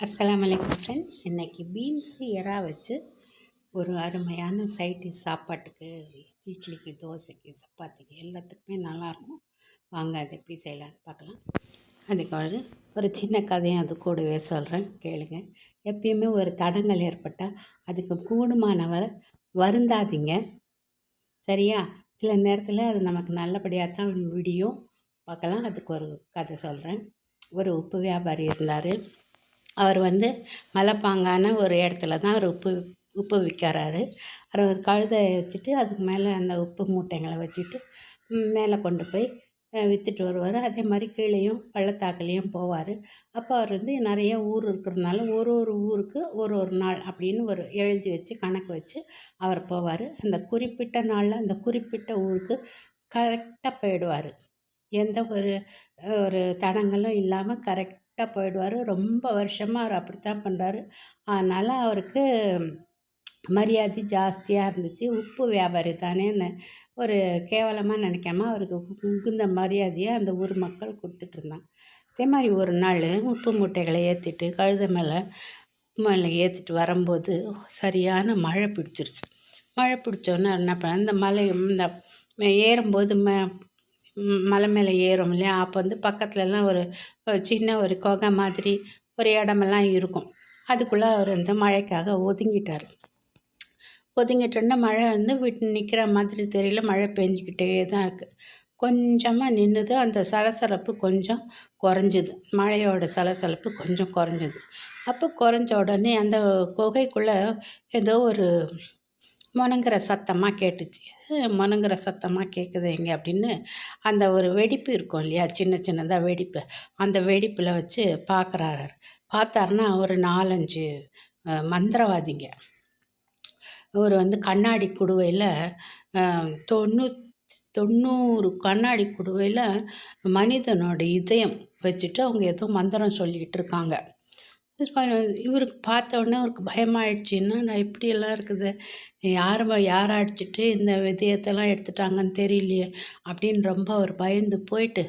அஸ்ஸலாமு ஃப்ரெண்ட்ஸ் இன்றைக்கி பீன்ஸ் எறா வச்சு ஒரு அருமையான சைட் டிஷ் சாப்பாட்டுக்கு இட்லிக்கு தோசைக்கு சப்பாத்திக்கு எல்லாத்துக்குமே நல்லாயிருக்கும். வாங்க அதை எப்படி செய்யலான்னு பார்க்கலாம். அதுக்காக ஒரு ஒரு சின்ன கதையும் அது கூடவே சொல்கிறேன் கேளுங்க. எப்பயுமே ஒரு தடங்கள் ஏற்பட்டால் அதுக்கு கூடுமானவரை வருந்தாதீங்க. சரியா? சில நேரத்தில் அது நமக்கு நல்லபடியாக தான் விடியும். பார்க்கலாம் அதுக்கு ஒரு கதை சொல்கிறேன் ஒரு உப்பு வியாபாரி இருந்தார். அவர் வந்து மலைப்பாங்கான ஒரு இடத்துல தான் அவர் உப்பு உப்பு விற்கிறாரு. அவர் ஒரு கழுதையை வச்சுட்டு அதுக்கு மேலே அந்த உப்பு மூட்டைங்களை வச்சுட்டு மேலே கொண்டு போய் விற்றுட்டு வருவார். அதே மாதிரி கீழேயும் பள்ளத்தாக்குலேயும் போவார். அப்போ அவர் வந்து நிறைய ஊர் இருக்கிறதுனால ஒரு ஒரு ஊருக்கு ஒரு ஒரு நாள் அப்படின்னு ஒரு எழுதி வச்சு கணக்கு வச்சு அவர் போவார். அந்த குறிப்பிட்ட நாளில் அந்த குறிப்பிட்ட ஊருக்கு கரெக்டாக போயிடுவார். எந்த ஒரு ஒரு தடங்களும் இல்லாமல் கரெக்ட் கரெக்டாக போயிடுவார். ரொம்ப வருஷமாக அவர் அப்படித்தான் பண்ணுறாரு அதனால் அவருக்கு மரியாதை ஜாஸ்தியாக இருந்துச்சு. உப்பு வியாபாரி தானேன்னு ஒரு கேவலமாக நினைக்காம அவருக்கு உகுந்த மரியாதையை அந்த ஊர் மக்கள் கொடுத்துட்ருந்தாங்க அதே மாதிரி ஒரு நாள் உப்பு மூட்டைகளை ஏற்றிட்டு கழுத மேலே மேலே ஏற்றிட்டு வரும்போது சரியான மழை பிடிச்சிருச்சு. மழை பிடிச்சோன்னே என்ன பண்ண இந்த மலை இந்த ஏறும்போது ம மலை மேலே ஏறும் இல்லையா? அப்போ வந்து பக்கத்துலலாம் ஒரு சின்ன ஒரு குகை மாதிரி ஒரு இடமெல்லாம் இருக்கும். அதுக்குள்ளே அவர் வந்து மழைக்காக ஒதுங்கிட்டார். ஒதுங்கிட்டோன்னே மழை வந்து விட்டு நிற்கிற மாதிரி தெரியல. மழை பெஞ்சிக்கிட்டே தான் இருக்குது கொஞ்சமாக நின்றுது அந்த சலசலப்பு கொஞ்சம் குறைஞ்சிது. மழையோட சலசலப்பு கொஞ்சம் குறைஞ்சிது. அப்போ குறைஞ்ச உடனே அந்த குகைக்குள்ளே ஏதோ ஒரு முனங்குற சத்தமாக கேட்டுச்சு. மனுங்கிற சத்தமாக கேட்குது எங்கே அப்படின்னு அந்த ஒரு வெடிப்பு இருக்கும் இல்லையா? சின்ன சின்னதாக வெடிப்பு. அந்த வெடிப்பில் வச்சு பார்க்குறாரு பார்த்தாருன்னா ஒரு நாலஞ்சு மந்திரவாதிங்க. இவர் வந்து கண்ணாடி குடுவையில் தொண்ணூ தொண்ணூறு கண்ணாடி குடுவையில் மனிதனோட இதயம் வச்சுட்டு அவங்க ஏதோ மந்திரம் சொல்லிக்கிட்டு இருக்காங்க. இவருக்கு பார்த்த உடனே அவருக்கு பயமாயிடுச்சுன்னா நான் இப்படியெல்லாம் இருக்குது? யார் யார் அடிச்சிட்டு இந்த விதயத்தெல்லாம் எடுத்துட்டாங்கன்னு தெரியலையே அப்படின்னு ரொம்ப அவர் பயந்து போயிட்டு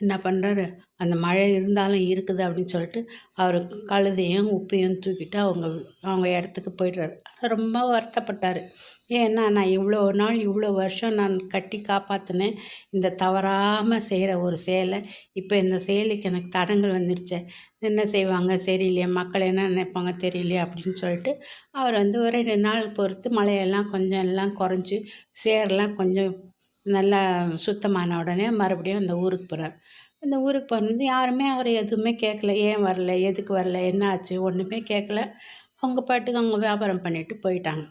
என்ன பண்ணுறாரு அந்த மழை இருந்தாலும் இருக்குது அப்படின்னு சொல்லிட்டு அவர் கழுதையும் உப்பையும் தூக்கிட்டு அவங்க அவங்க இடத்துக்கு போயிடுறாரு. ரொம்ப வருத்தப்பட்டார். ஏன்னா நான் இவ்வளோ நாள் இவ்வளோ வருஷம் நான் கட்டி காப்பாற்றினேன் இந்த தவறாமல் செய்கிற ஒரு செயலை இப்போ இந்த செயலுக்கு எனக்கு தடங்கள் வந்துடுச்சே என்ன செய்வாங்க? சரியில்லையே மக்கள் என்ன நினைப்பாங்க? தெரியலையே அப்படின்னு சொல்லிட்டு அவர் வந்து ஒரு ரெண்டு நாள் பொறுத்து மழை மழையெல்லாம் கொஞ்சம் எல்லாம் குறைஞ்சி சேரெல்லாம் கொஞ்சம் நல்லா சுத்தமான உடனே மறுபடியும் அந்த ஊருக்கு போகிறார் அந்த ஊருக்கு போனது யாருமே அவர் எதுவுமே கேட்கல. ஏன் வரல? எதுக்கு வரல? என்ன ஆச்சு? ஒன்றுமே கேட்கல. அவங்க பாட்டுக்கு அவங்க வியாபாரம் பண்ணிட்டு போயிட்டாங்க.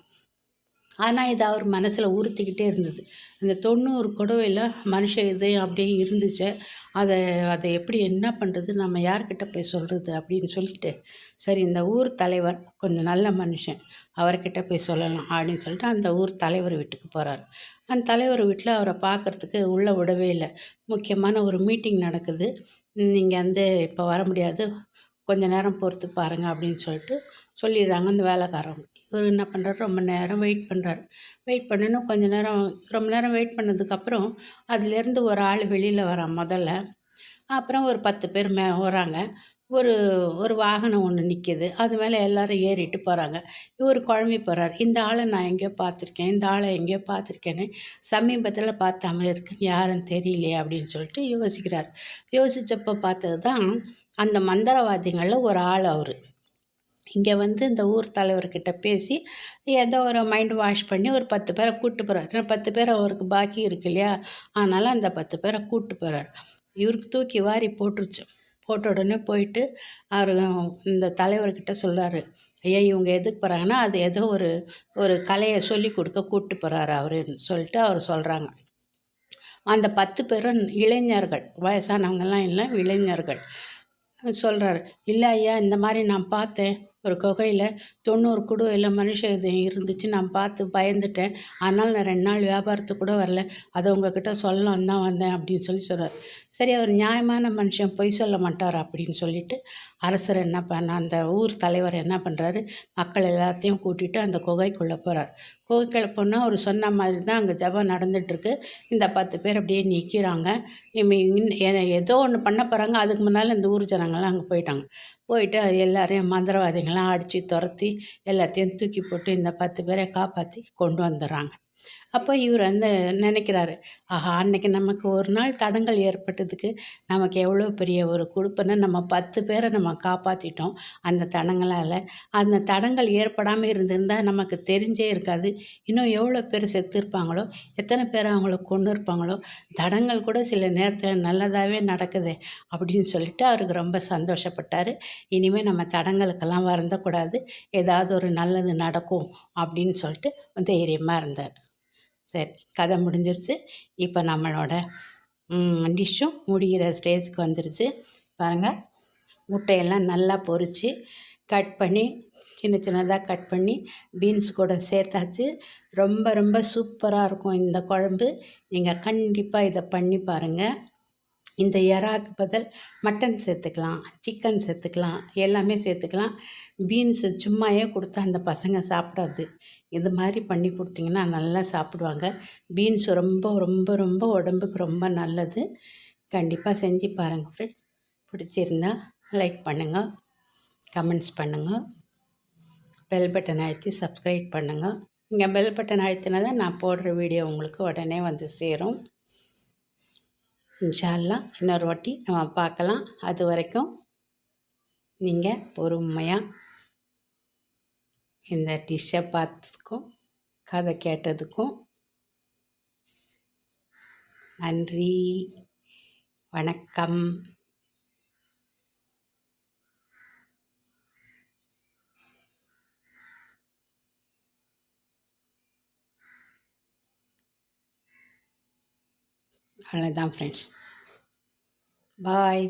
ஆனால் இது அவர் மனசில் உறுத்திக்கிட்டே இருந்தது. அந்த தொண்ணூறு குடவையில் மனுஷ இதயம் அப்படியே இருந்துச்சு. அதை அதை எப்படி என்ன பண்ணுறது நம்ம யார்கிட்ட போய் சொல்கிறது அப்படின்னு சொல்லிட்டு சரி இந்த ஊர் தலைவர் கொஞ்சம் நல்ல மனுஷன் அவர்கிட்ட போய் சொல்லலாம் அப்படின்னு சொல்லிட்டு அந்த ஊர் தலைவர் வீட்டுக்கு போகிறார் அந்த தலைவர் வீட்டில் அவரை பார்க்குறதுக்கு உள்ளே விடவே இல்லை. முக்கியமான ஒரு மீட்டிங் நடக்குது. நீங்கள் வந்து இப்போ வர முடியாது. கொஞ்ச நேரம் பொறுத்து பாருங்கள் அப்படின்னு சொல்லிட்டு சொல்லிடுறாங்க அந்த வேலைக்காரவங்க. இவர் என்ன பண்ணுறாரு ரொம்ப நேரம் வெயிட் பண்ணுறாரு வெயிட் பண்ணணும் கொஞ்ச நேரம் ரொம்ப நேரம் வெயிட் பண்ணதுக்கப்புறம் அதுலேருந்து ஒரு ஆள் வெளியில் வரான் முதல்ல. அப்புறம் ஒரு பத்து பேர் மே வராங்க. ஒரு ஒரு வாகனம் ஒன்று நிற்கிது அது மேலே எல்லோரும் ஏறிட்டு போகிறாங்க இவர் குழம்பி போகிறார் இந்த ஆளை நான் எங்கேயோ பார்த்துருக்கேன். இந்த ஆளை எங்கேயோ பார்த்துருக்கேன்னு சமீபத்தில் பார்த்தாம இருக்குன்னு யாரும் தெரியலையே அப்படின்னு சொல்லிட்டு யோசிக்கிறார். யோசித்தப்போ பார்த்தது தான் அந்த மந்திரவாதிகளில் ஒரு ஆள் அவர். இங்கே வந்து இந்த ஊர் தலைவர்கிட்ட பேசி ஏதோ ஒரு மைண்ட் வாஷ் பண்ணி ஒரு பத்து பேரை கூப்பிட்டு போகிறார் பத்து பேர் அவருக்கு பாக்கி இருக்கு இல்லையா? அதனால் அந்த பத்து பேரை கூப்பிட்டு போகிறார் இவருக்கு தூக்கி வாரி போட்டுருச்சு. போட்ட உடனே போயிட்டு அவர் இந்த தலைவர்கிட்ட சொல்கிறாரு ஐயா இவங்க எதுக்கு போகிறாங்கன்னா அது ஏதோ ஒரு ஒரு கலையை சொல்லி கொடுக்க கூப்பிட்டு போகிறாரு அவருன்னு சொல்லிட்டு அவர் சொல்கிறாங்க அந்த பத்து பேரும் இளைஞர்கள் வயசானவங்கெல்லாம் இல்லை இளைஞர்கள் சொல்கிறாரு இல்லை ஐயா இந்த மாதிரி நான் பார்த்தேன். ஒரு குகையில் தொண்ணூறு குடுவையில் மனுஷ இதயம் இருந்துச்சு. நான் பார்த்து பயந்துட்டேன். அதனால் நான் ரெண்டு நாள் வியாபாரத்துக்கு கூட வரல. அதை உங்ககிட்ட சொல்லலாம் தான் வந்தேன் அப்படின்னு சொல்லி சொல்கிறார் சரி அவர் நியாயமான மனுஷன் பொய் சொல்ல மாட்டார் அப்படின்னு சொல்லிட்டு அரசர் என்ன பண்ண அந்த ஊர் தலைவர் என்ன பண்ணுறாரு மக்கள் எல்லாத்தையும் கூட்டிகிட்டு அந்த குகைக்குள்ளே போகிறார் குகைக்குள்ளே போனால் அவர் சொன்ன மாதிரி தான் அங்கே ஜபம் நடந்துகிட்ருக்கு இந்த பத்து பேர் அப்படியே நிற்கிறாங்க ஏதோ ஒன்று பண்ண போகிறாங்க அதுக்கு முன்னால் இந்த ஊர் ஜனங்கள்லாம் அங்கே போயிட்டாங்க. போயிட்டு எல்லாரையும் மந்திரவாதிகள்லாம் அடித்து துரத்தி எல்லாத்தையும் தூக்கி போட்டு இந்த பத்து பேரை காப்பாற்றி கொண்டு வந்துடுறாங்க. அப்போ இவர் வந்து நினைக்கிறாரு ஆஹா அன்னைக்கு நமக்கு ஒரு நாள் தடங்கள் ஏற்பட்டதுக்கு நமக்கு எவ்வளோ பெரிய ஒரு கொடுப்பனை நம்ம பத்து பேரை நம்ம காப்பாற்றிட்டோம் அந்த தடங்களால். அந்த தடங்கள் ஏற்படாமல் இருந்திருந்தால் நமக்கு தெரிஞ்சே இருக்காது. இன்னும் எவ்வளோ பேர் செத்து இருப்பாங்களோ எத்தனை பேர் அவங்கள கொண்டு இருப்பாங்களோ தடங்கள் கூட சில நேரத்தில் நல்லதாகவே நடக்குது அப்படின்னு சொல்லிட்டு அவருக்கு ரொம்ப சந்தோஷப்பட்டார். இனிமேல் நம்ம தடங்களுக்கெல்லாம் வருந்தக்கூடாது. ஏதாவது ஒரு நல்லது நடக்கும் அப்படின்னு சொல்லிட்டு தைரியமாக இருந்தார். சரி கதை முடிஞ்சிருச்சு. இப்போ நம்மளோட டிஷ்ஷும் முடிகிற ஸ்டேஜுக்கு வந்துருச்சு. பாருங்கள் முட்டையெல்லாம் நல்லா பொரித்து கட் பண்ணி சின்ன சின்னதாக கட் பண்ணி பீன்ஸ் கூட சேர்த்தாச்சு. ரொம்ப ரொம்ப சூப்பராக இருக்கும் இந்த குழம்பு. நீங்கள் கண்டிப்பாக இதை பண்ணி பாருங்கள் இந்த எறாக்கு பதில் மட்டன் சேர்த்துக்கலாம் சிக்கன் சேர்த்துக்கலாம் எல்லாமே சேர்த்துக்கலாம். பீன்ஸு சும்மாயே கொடுத்தா அந்த பசங்க சாப்பிடாது. இது மாதிரி பண்ணி கொடுத்தீங்கன்னா நல்லா சாப்பிடுவாங்க. பீன்ஸ் ரொம்ப ரொம்ப ரொம்ப உடம்புக்கு ரொம்ப நல்லது. கண்டிப்பாக செஞ்சு பாருங்கள் ஃப்ரெண்ட்ஸ் பிடிச்சிருந்தா லைக் பண்ணுங்கள் கமெண்ட்ஸ் பண்ணுங்கள் பெல் பட்டன் அழுத்தி சப்ஸ்கிரைப் பண்ணுங்கள் இங்கே பெல் பட்டன் அழுத்தினா தான் நான் போடுற வீடியோ உங்களுக்கு உடனே வந்து சேரும். இன்ஷால்லா இன்னொரு வாட்டி நம்ம பார்க்கலாம். அது வரைக்கும் நீங்கள் பொறுமையாக இந்த டிஷ்ஷை பார்த்ததுக்கும் கதை கேட்டதுக்கும் நன்றி. வணக்கம். அவ்வளோதான் ஃப்ரெண்ட்ஸ் பாய்